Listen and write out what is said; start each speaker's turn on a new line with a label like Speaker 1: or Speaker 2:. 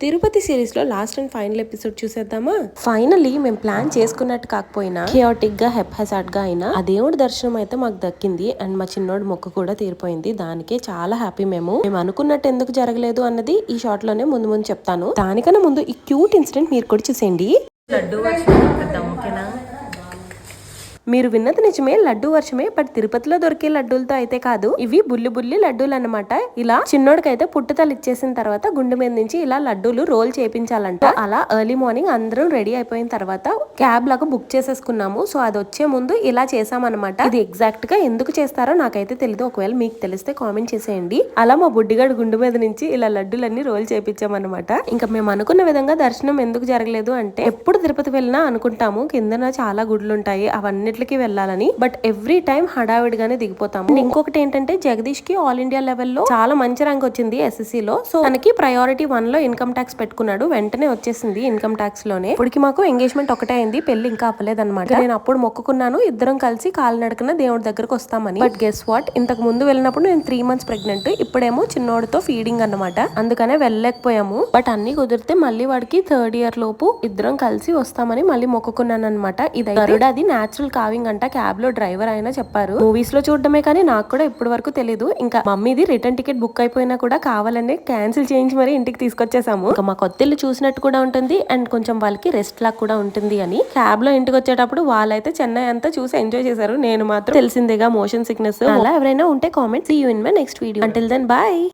Speaker 1: తిరుపతి సిరీస్లో last and final episode చూసేద్దామా? Finally మేము ప్లాన్ చేసుకున్నట్టు కాకపోయినా కియోటిక్గా హెప్ హెసాట్గా అయినా ఆ దేవుడి దర్శనం అయితే మాకు దక్కింది అండ్ మా చిన్నోడు మొక్క కూడా తీరిపోయింది. దానికే చాలా హ్యాపీ మేము. మేము అనుకున్నట్టు ఎందుకు జరగలేదు అన్నది ఈ షార్ట్లోనే ముందు ముందు చెప్తాను. దానికన్నా ముందు ఈ క్యూట్ ఇన్సిడెంట్ మీరు కూడా చూసేయండి.
Speaker 2: లడ్డు ఓకేనా?
Speaker 1: మీరు విన్నది నిజమే లడ్డు వర్షమే బట్ తిరుపతిలో దొరికే లడ్డూలతో అయితే కాదు. ఇవి బుల్లి బుల్లి లడ్డూలు అనమాట ఇలా చిన్నోడికైతే పుట్టుతలు ఇచ్చేసిన తర్వాత గుండె మీద నుంచి ఇలా లడ్డూలు రోల్ చేపించాలంట. అలా ఎర్లీ మార్నింగ్ అందరం రెడీ అయిపోయిన తర్వాత క్యాబ్ లాగా బుక్ చేసేసుకున్నాము. సో అది వచ్చే ముందు ఇలా చేసామన్నమాట ఇది ఎగ్జాక్ట్గా ఎందుకు చేస్తారో నాకైతే తెలియదు ఒకవేళ మీకు తెలిస్తే కామెంట్ చేసేయండి. అలా మా బుడ్డిగాడు గుండె మీద నుంచి ఇలా లడ్డూలన్నీ రోల్ చేపించామన్నమాట. ఇంకా మేము అనుకున్న విధంగా దర్శనం ఎందుకు జరగలేదు అంటే ఎప్పుడు తిరుపతి వెళ్ళినా అనుకుంటాము. కిందన చాలా గుడ్లు ఉంటాయి అవన్నిటికి వెళ్ళాలని బట్ ఎవ్రీ టైం హడావిడిగానే దిగిపోతాము. ఇంకొకటి ఏంటంటే జగదీష్కి ఆల్ ఇండియా లెవెల్లో చాలా మంచి ర్యాంక్ వచ్చింది ఎస్ఎస్సి లో. సో తనకి ప్రయారిటీ వన్లో ఇన్కమ్ ట్యాక్స్ పెట్టుకున్నాడు. వెంటనే వచ్చేసింది ఇన్కమ్ ట్యాక్స్లోనే. ఇప్పటికి మాకు ఎంగేజ్మెంట్ ఒకటే అయింది. పెళ్ళి ఇంకా అవ్వలేదన్నమాట. నేను అప్పుడు మొక్కుకున్నాను. ఇద్దరం కలిసి కాలినడకన దేవుడి దగ్గరకు వస్తామని. బట్ గెస్ వాట్ ఇంతకు ముందు వెళ్ళినప్పుడు నేను త్రీ మంత్స్ ప్రెగ్నెంట్ ఇప్పుడేమో చిన్నోడితో ఫీడింగ్ అన్నమాట. అందుకనే వెళ్ళలేకపోయాము. బట్ అన్ని కుదిరితే మళ్ళీ వాడికి థర్డ్ ఇయర్ లోపు ఇద్దరం కలిసి వస్తామని మళ్ళీ మొక్కుకున్నాను అనమాట ఇది అది నేచురల్ డ్రావింగ్ అంట క్యాబ్లో డ్రైవర్ అయినా చెప్పారు. మూవీస్లో చూడడమే కానీ నాకు కూడా ఇప్పటి వరకు తెలియదు ఇంకా మమ్మీది రిటర్న్ టికెట్ బుక్ అయిపోయినా కూడా కావాలని క్యాన్సిల్ చేయించి మరి ఇంటికి తీసుకొచ్చేసాము. ఇంకా మా కొత్తిల్లు చూసినట్టు కూడా ఉంటుంది అండ్ కొంచెం వాళ్ళకి రెస్ట్ లాగా కూడా ఉంటుంది అని. క్యాబ్లో ఇంటికి వచ్చేటప్పుడు వాళ్ళైతే చెన్నై అంతా చూసి ఎంజాయ్ చేశారు. నేను మాత్రం తెలిసిందేగా మోషన్ సిక్నెస్ అలా ఎవరైనా ఉంటే comment see you in my next video until then bye